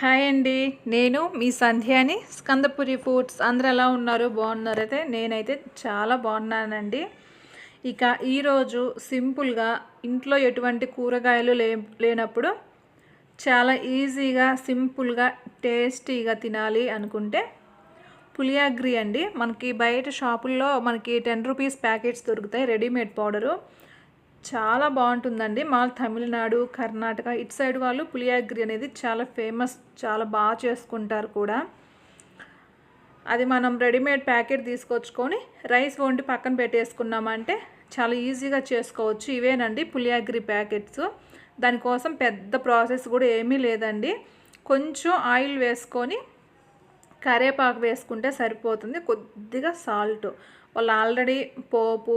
Hi అండి. నేను మీ సంధ్యాని. స్కందపురి foods అందరు ఎలా ఉన్నారు? బాగున్నారు. అయితే నేనైతే చాలా బాగున్నానండి. ఇక ఈరోజు సింపుల్గా ఇంట్లో ఎటువంటి కూరగాయలు లే లేనప్పుడు చాలా ఈజీగా సింపుల్గా టేస్టీగా తినాలి అనుకుంటే పులియాగ్రి అండి. మనకి బయట షాపుల్లో మనకి టెన్ రూపీస్ ప్యాకెట్స్ దొరుకుతాయి. Readymade powder. చాలా బాగుంటుందండి. మా తమిళనాడు కర్ణాటక ఇటు సైడ్ వాళ్ళు పులియాగ్రి అనేది చాలా ఫేమస్ చాలా బాగా చేసుకుంటారు కూడా. అది మనం రెడీమేడ్ ప్యాకెట్ తీసుకొచ్చుకొని రైస్ వండి పక్కన పెట్టేసుకున్నామంటే చాలా ఈజీగా చేసుకోవచ్చు. ఇవేనండి పులియాగ్రి ప్యాకెట్స్. దానికోసం పెద్ద ప్రాసెస్ కూడా ఏమీ లేదండి. కొంచెం ఆయిల్ వేసుకొని కరేపాకు వేసుకుంటే సరిపోతుంది. కొద్దిగా సాల్ట్. వాళ్ళు ఆల్రెడీ పోపు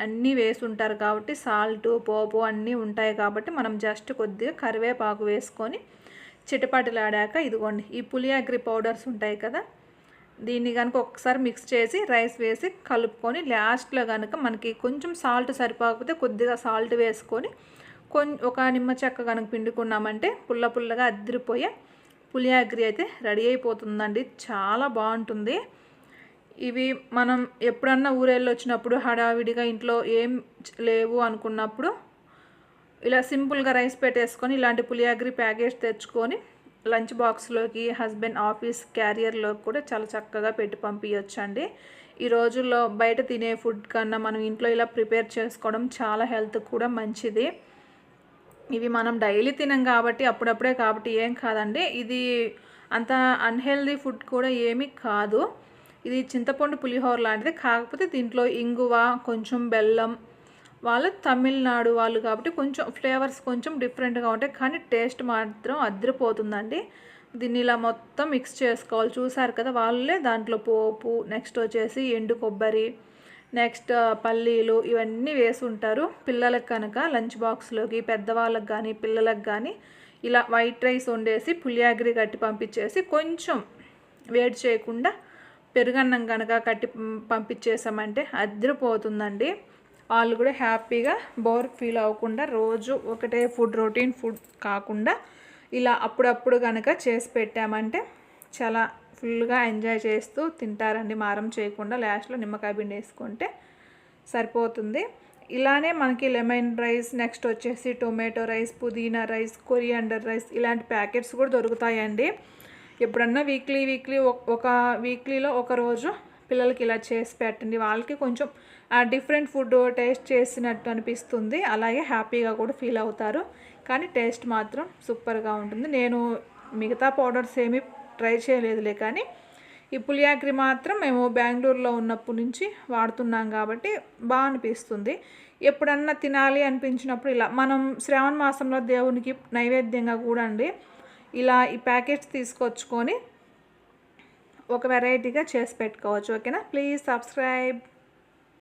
అన్నీ వేసి ఉంటారు కాబట్టి సాల్ట్ పోపు అన్నీ ఉంటాయి కాబట్టి మనం జస్ట్ కొద్దిగా కరివేపాకు వేసుకొని చిటపటలాడాక ఇదిగోండి ఈ పులియాగ్రి పౌడర్స్ ఉంటాయి కదా దీన్ని కనుక ఒకసారి మిక్స్ చేసి రైస్ వేసి కలుపుకొని లాస్ట్లో కనుక మనకి కొంచెం సాల్ట్ సరిపోకపోతే కొద్దిగా సాల్ట్ వేసుకొని కొంచెం ఒక నిమ్మ చెక్క కనుక పిండుకున్నామంటే పుల్ల పుల్లగా అద్దరిపోయే పులియాగ్రి అయితే రెడీ అయిపోతుందండి చాలా బాగుంటుంది. ఇవి మనం ఎప్పుడన్నా ఊరెళ్ళి వచ్చినప్పుడు హడావిడిగా ఇంట్లో ఏం లేవు అనుకున్నప్పుడు ఇలా సింపుల్గా రైస్ పెట్టేసుకొని ఇలాంటి పులియాగ్రి ప్యాకేజ్ తెచ్చుకొని లంచ్ బాక్స్లోకి హస్బెండ్ ఆఫీస్ క్యారియర్లోకి కూడా చాలా చక్కగా పెట్టి పంపించచ్చండి ఈ రోజుల్లో బయట తినే ఫుడ్ కన్నా మనం ఇంట్లో ఇలా ప్రిపేర్ చేసుకోవడం చాలా హెల్త్ కూడా మంచిది. ఇవి మనం డైలీ తినం కాబట్టి అప్పుడప్పుడే కాబట్టి ఏం కాదండి. ఇది అంత అన్హెల్దీ ఫుడ్ కూడా ఏమీ కాదు. ఇది చింతపండు పులిహోర లాంటిది. కాకపోతే దీంట్లో ఇంగువ కొంచెం బెల్లం వాళ్ళు తమిళనాడు వాళ్ళు కాబట్టి కొంచెం ఫ్లేవర్స్ కొంచెం డిఫరెంట్గా ఉంటాయి. కానీ టేస్ట్ మాత్రం అద్దరిపోతుందండి దీన్ని ఇలా మొత్తం మిక్స్ చేసుకోవాలి. చూసారు కదా వాళ్ళే దాంట్లో పోపు నెక్స్ట్ వచ్చేసి ఎండు కొబ్బరి నెక్స్ట్ పల్లీలు ఇవన్నీ వేసి ఉంటారు. పిల్లలకు కనుక లంచ్ బాక్స్లోకి పెద్దవాళ్ళకి కానీ పిల్లలకు కానీ ఇలా వైట్ రైస్ వండేసి పులియాగిరి కట్టి పంపించేసి కొంచెం వేడి చేయకుండా పెరుగన్నం కనుక కట్టి పంపించేసామంటే అద్దరిపోతుందండి వాళ్ళు కూడా హ్యాపీగా బోర్ ఫీల్ అవ్వకుండా రోజు ఒకటే ఫుడ్ రొటీన్ ఫుడ్ కాకుండా ఇలా అప్పుడప్పుడు కనుక చేసి పెట్టామంటే చాలా ఫుల్గా ఎంజాయ్ చేస్తూ తింటారండి. మారం చేయకుండా లాస్ట్లో నిమ్మకాయ పిండి వేసుకుంటే సరిపోతుంది. ఇలానే మనకి లెమన్ రైస్ నెక్స్ట్ వచ్చేసి టొమాటో రైస్ పుదీనా రైస్ కొరియాండర్ రైస్ ఇలాంటి ప్యాకెట్స్ కూడా దొరుకుతాయండి. ఎప్పుడన్నా వీక్లీ వీక్లీ ఒక వీక్లీలో ఒక రోజు పిల్లలకి ఇలా చేసి పెట్టండి. వాళ్ళకి కొంచెం డిఫరెంట్ ఫుడ్ టేస్ట్ చేసినట్టు అనిపిస్తుంది. అలాగే హ్యాపీగా కూడా ఫీల్ అవుతారు. కానీ టేస్ట్ మాత్రం సూపర్గా ఉంటుంది. నేను మిగతా పౌడర్స్ ఏమీ ట్రై చేయలేదులే. కానీ ఈ పులియాగ్రి మాత్రం మేము బెంగళూరులో ఉన్నప్పటి నుంచి వాడుతున్నాం కాబట్టి బాగా అనిపిస్తుంది. ఎప్పుడన్నా తినాలి అనిపించినప్పుడు ఇలా మనం శ్రావణ మాసంలో దేవునికి నైవేద్యంగా కూడా అండి ఇలా ఈ ప్యాకెట్స్ తీసుకొచ్చుకొని ఒక వెరైటీగా చేసి పెట్టుకోవచ్చు ఓకేనా? Please subscribe